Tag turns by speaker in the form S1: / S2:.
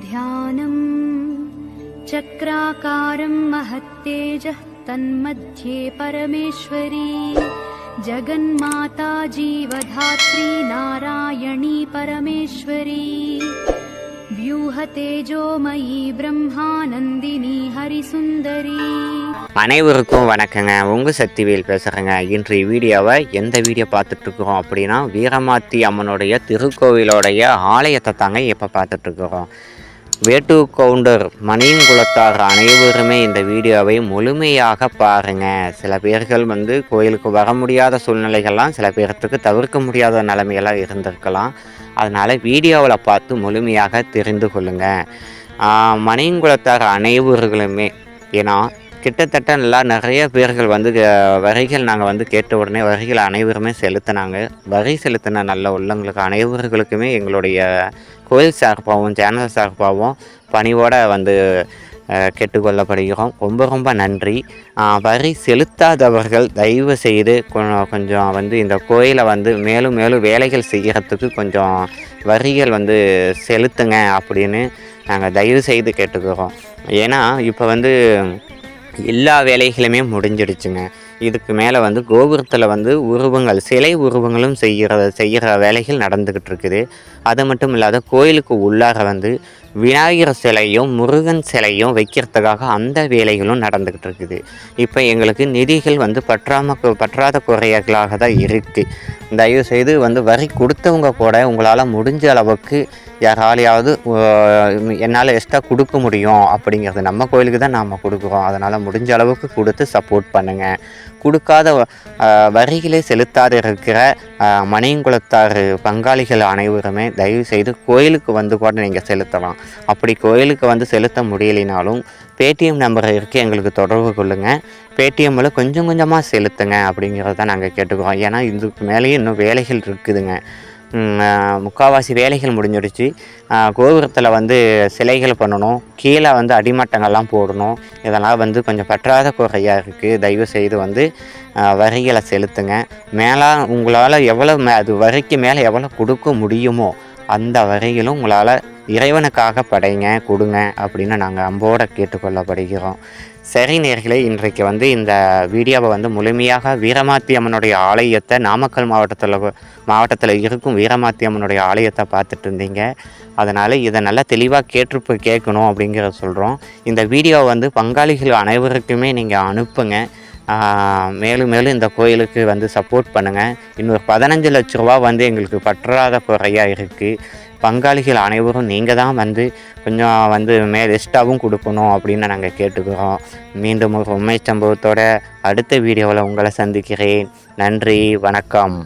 S1: ध्यानम् चक्राकारं महत्तेजः तन्मध्ये परमेश्वरी जगन्माता जीवधात्री नारायणी परमेश्वरी व्यूहतेजोमयी ब्रह्मानन्दिनी हरिसुन्दरी
S2: அனைவருக்கும் வணக்கங்க உங்கள் சக்திவேல் பேசுகிறேங்க இன்றைய வீடியோவை எந்த வீடியோ பார்த்துட்ருக்குறோம் அப்படின்னா வீரமாத்தி அம்மனுடைய திருக்கோவிலோடைய ஆலயத்தை தாங்க இப்போ பார்த்துட்ருக்குறோம் வேட்டு கவுண்டர் மணியங்குளத்தார் அனைவருமே இந்த வீடியோவை முழுமையாக பாருங்கள் சில பேர்கள் வந்து கோயிலுக்கு வர முடியாத சூழ்நிலைகள்லாம் சில பேர்த்துக்கு தவிர்க்க முடியாத நிலைமையெல்லாம் இருந்திருக்கலாம். அதனால் வீடியோவில் பார்த்து முழுமையாக தெரிந்து கொள்ளுங்கள் மணியங்குளத்தார் அனைவர்களுமே ஏன்னா கிட்டத்தட்ட நல்லா நிறைய பேர்கள் வந்து வரிகள் நாங்கள் வந்து கேட்ட உடனே வரிகள் அனைவருமே செலுத்தினாங்க. வரி செலுத்தின நல்ல உள்ளங்களுக்கு அனைவர்களுக்குமே எங்களுடைய கோயில் சார்பாகவும் சேனல் சார்பாகவும் பணிவோடு வந்து அஹ், கேட்டுக்கொள்ளப்படுகிறோம். ரொம்ப ரொம்ப நன்றி. வரி செலுத்தாதவர்கள் தயவு செய்து கொ- கொஞ்சம் வந்து இந்த கோயிலை வந்து மேலும் மேலும் வேலைகள் செய்கிறதுக்கு கொஞ்சம் வரிகள் வந்து செலுத்துங்க அப்படின்னு நாங்கள் தயவு செய்து கேட்டுக்கிறோம். ஏன்னா இப்போ வந்து எல்லா வேலைகளுமே முடிஞ்சிடுச்சுங்க. இதுக்கு மேலே வந்து கோபுரத்தில் வந்து உருவங்கள் சிலை உருவங்களும் செய்கிற செய்கிற வேலைகள் நடந்துக்கிட்டு இருக்குது. அது மட்டும் இல்லாத கோயிலுக்கு உள்ளார வந்து விநாயகர் சிலையும் முருகன் சிலையும் வைக்கிறதுக்காக அந்த வேலைகளும் நடந்துக்கிட்டு இருக்குது. இப்போ எங்களுக்கு நிதிகள் வந்து பற்றாம பற்றாத குறைகளாக தான் இருக்குது தயவு செய்து வந்து வரி கொடுத்தவங்க கூட உங்களால் முடிஞ்ச அளவுக்கு யாராலையாவது என்னால் எக்ஸ்ட்ரா கொடுக்க முடியும் அப்படிங்கிறது நம்ம கோயிலுக்கு தான் நாம் கொடுக்குறோம். அதனால் முடிஞ்ச அளவுக்கு கொடுத்து சப்போர்ட் பண்ணுங்கள் கொடுக்காத வரிகளை செலுத்தாத இருக்கிற அஹ், பங்காளிகள் அனைவருமே தயவு செய்து கோயிலுக்கு வந்து கூட நீங்கள் செலுத்தலாம். அப்படி கோயிலுக்கு வந்து செலுத்த முடியலினாலும் பேடிஎம் நம்பர் இருக்குது எங்களுக்கு தொடர்பு கொள்ளுங்கள் பேடிஎம்மில் கொஞ்சம் கொஞ்சமாக செலுத்துங்க அப்படிங்கிறத நாங்கள் கேட்டுக்கிறோம். ஏன்னா இதுக்கு மேலேயும் இன்னும் வேலைகள் இருக்குதுங்க. முக்கால்வாசி முக்காவாசி வேலைகள் முடிஞ்சிடுச்சு. கோபுரத்தில் வந்து சிலைகள் பண்ணணும். கீழே வந்து அடிமட்டங்கள்லாம் போடணும். இதெல்லாம் வந்து கொஞ்சம் பற்றாத குறையாக இருக்குது தயவு செய்து வந்து வரிகளை செலுத்துங்க. மேலே உங்களால் எவ்வளோ மே அது வரிக்கு மேலே எவ்வளோ கொடுக்க முடியுமோ அந்த வரையிலும் உங்களால் இறைவனுக்காக படைங்க கொடுங்க அப்படின்னு நாங்கள் அம்போடு கேட்டுக்கொள்ளப்படுகிறோம். சரி நேர்களே இன்றைக்கு வந்து இந்த வீடியோவை வந்து முழுமையாக வீரமாத்தி அம்மனுடைய ஆலயத்தை நாமக்கல் மாவட்டத்தில் மாவட்டத்தில் இருக்கும் வீரமாத்தி அம்மனுடைய ஆலயத்தை பார்த்துட்டு இருந்தீங்க. அதனால் இதை நல்லா தெளிவாக கேட்டு கேட்கணும் அப்படிங்கிறத சொல்கிறோம் இந்த வீடியோவை வந்து பங்காளிகள் அனைவருக்குமே நீங்கள் அனுப்புங்க. மேலும் மேலும் இந்த கோயிலுக்கு வந்து சப்போர்ட் பண்ணுங்கள் இன்னொரு பதினஞ்சு லட்ச ரூபா வந்து எங்களுக்கு பற்றாத குறையாக இருக்குது பங்காளிகள் அனைவரும் நீங்கள் தான் வந்து கொஞ்சம் வந்து மே எக்ஸ்ட்ராவும் கொடுக்கணும் அப்படின்னு நாங்கள் கேட்டுக்கிறோம். மீண்டும் ஒரு உண்மை சம்பவத்தோட அடுத்த வீடியோவில் உங்களை சந்திக்கிறேன். நன்றி வணக்கம்.